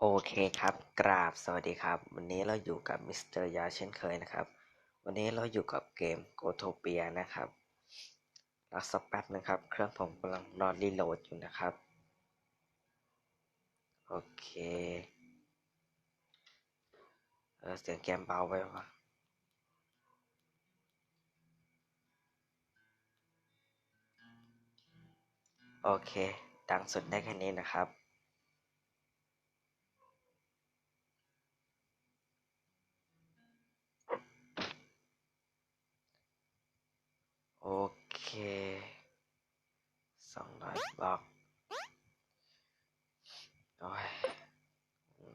โอเคครับ กราบสวัสดีครับ วันนี้เราอยู่กับมิสเตอร์ยาเช่นเคยนะครับ วันนี้เราอยู่กับเกมโกโทเปียนะครับรอสักแป๊บนึงครับ เครื่องผมกำลังรอรีโหลดอยู่นะครับ โอเคเออเสียงเกมเบาไปวะโอเค ดังสุดได้แค่นี้นะครับ โอเค สองร้อยบล็อกโอ้ย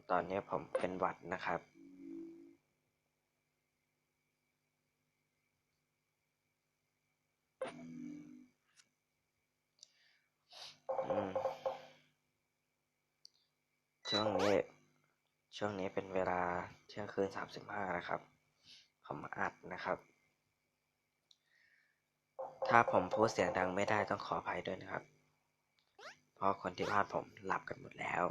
ตอนนี้ผมเป็นหวัดนะครับอืมช่วงนี้ ช่วงนี้เป็นเวลาเที่ยงคืนสามสิบห้านะครับ ผมอัดนะครับ ถ้าผมพูดเสียงดังไม่ได้ต้องขออภัยด้วยนะครับ เพราะคนที่บ้านผมหลับกันหมดแล้ว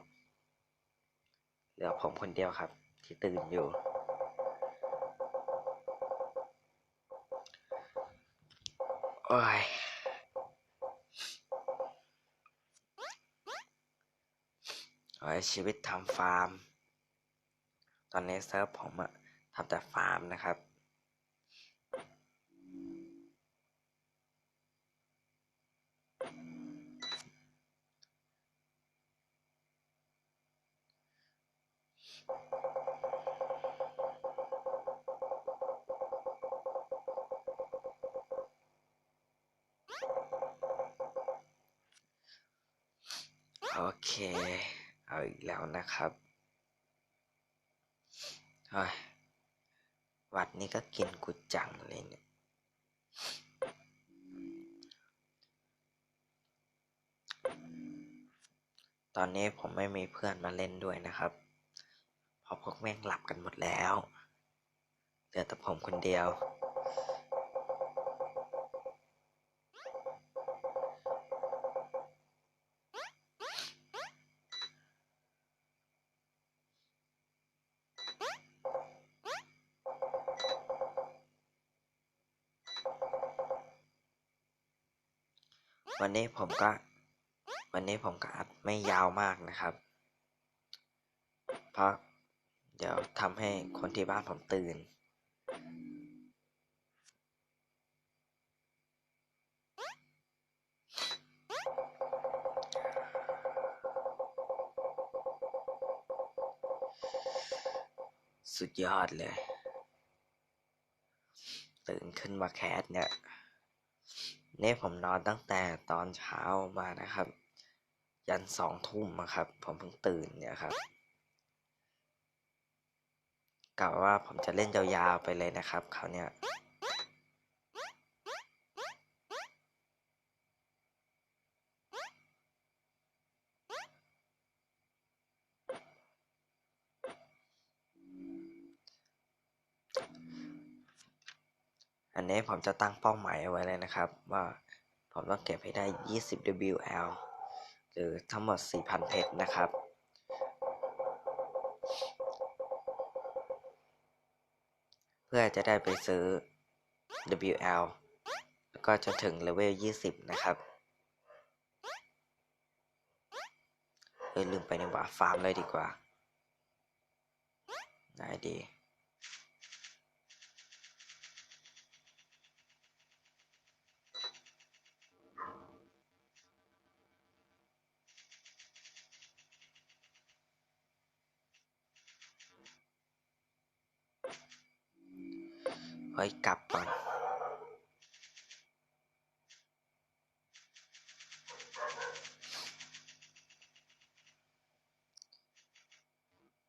เหลือผมคนเดียวครับ ที่ตื่นอยู่ โอ้ยโอ้ยชีวิตทำฟาร์ม ตอนนี้เซิร์ฟผมอะทำแต่ฟาร์มนะครับ โอเค เอาอีกแล้วนะครับวัดนี้ก็กินกูจังเลยเนี่ย ตอนนี้ผมไม่มีเพื่อนมาเล่นด้วยนะครับเพราะพวกแม่งหลับกันหมดแล้ว เหลือแต่ผมคนเดียว วันนี้ผมก็ วันนี้ผมก็อัดไม่ยาวมากนะครับ เพราะเดี๋ยวทำให้คนที่บ้านผมตื่น สุดยอดเลย ตื่นขึ้นมาแคสเนี่ย นี่ผมนอนตั้งแต่ตอนเช้ามานะครับ ยันสองทุ่มนะครับ ผมเพิ่งตื่นเนี่ยครับกะว่าผมจะเล่นยาวๆไปเลยนะครับเขาเนี่ย อันนี้ผมจะตั้งเป้าหมายเอาไว้เลยนะครับ ว่าผมต้องเก็บให้ได้ 20 WL หรือทั้งหมด 4,000 เพชรนะครับ เพื่อจะได้ไปซื้อ WL แล้วก็จนถึงเลเวล 20 นะครับเออลืมไปในหว่าฟาร์มเลยดีกว่าง่ายดี เฮ้ยกลับก่อน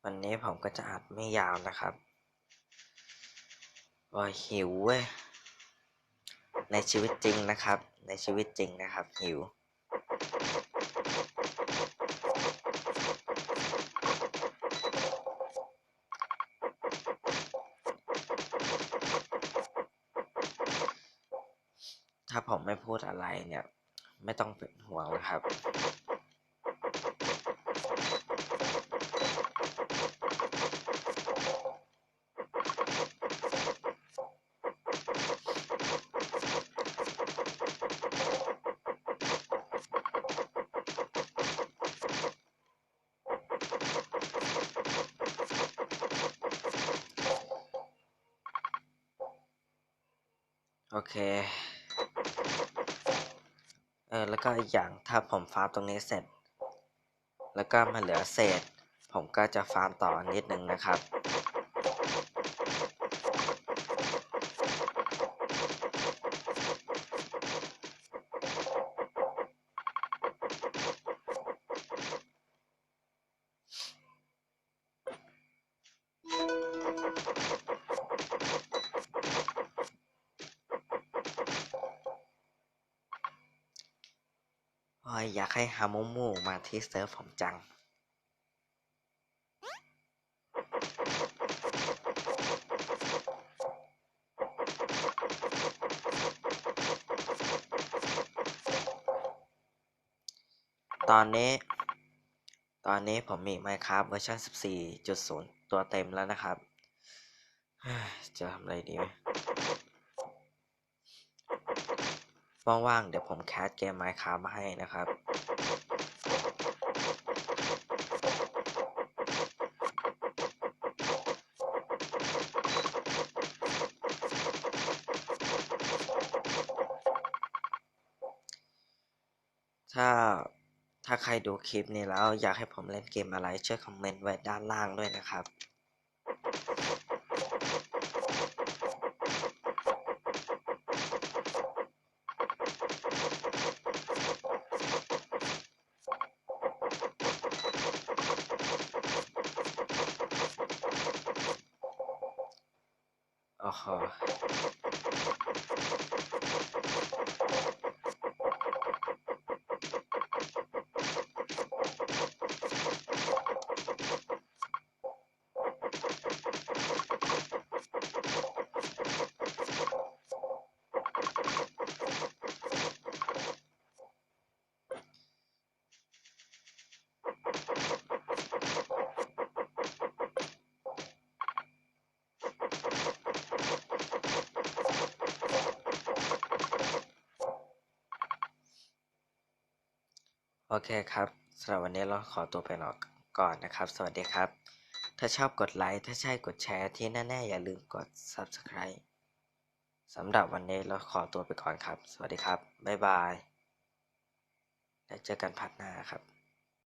วันนี้ผมก็จะอัดไม่ยาวนะครับว่าหิวเว้ย ในชีวิตจริงนะครับ ในชีวิตจริงนะครับ หิว ถ้าผมไม่พูดอะไรเนี่ย ไม่ต้องเป็นห่วงนะครับ โอเค ออแล้วก็อีกอย่างถ้าผมฟาร์มตรงนี้เสร็จ แล้วก็มาเหลือเศษ ผมก็จะฟาร์มต่อนิดนึงนะครับ อยอยากให้ฮามูมูมาที่เซิร์ฟผมจัง ตอนนี้ ตอนนี้ผมมี Minecraft เวอร์ชัน14.0 ตัวเต็มแล้วนะครับ จะทำอะไรดีไหม ว่างๆ เดี๋ยวผมแคสเกม Minecraft มาให้นะครับ ถ้าถ้าใครดูคลิปนี้แล้วอยากให้ผมเล่นเกมอะไรช่วยคอมเมนต์ไว้ด้านล่างด้วยนะครับ โอ้โห โอเคครับสำหรับวันนี้เราขอตัวไปนอนก่อนนะครับ สวัสดีครับ ถ้าชอบกดไลค์ ถ้าใช่กดแชร์ ที่แน่ๆ อย่าลืมกด Subscribe สำหรับวันนี้เราขอตัวไปก่อนครับ สวัสดีครับ บ๊ายบาย แล้วเจอกันพัดหน้าครับ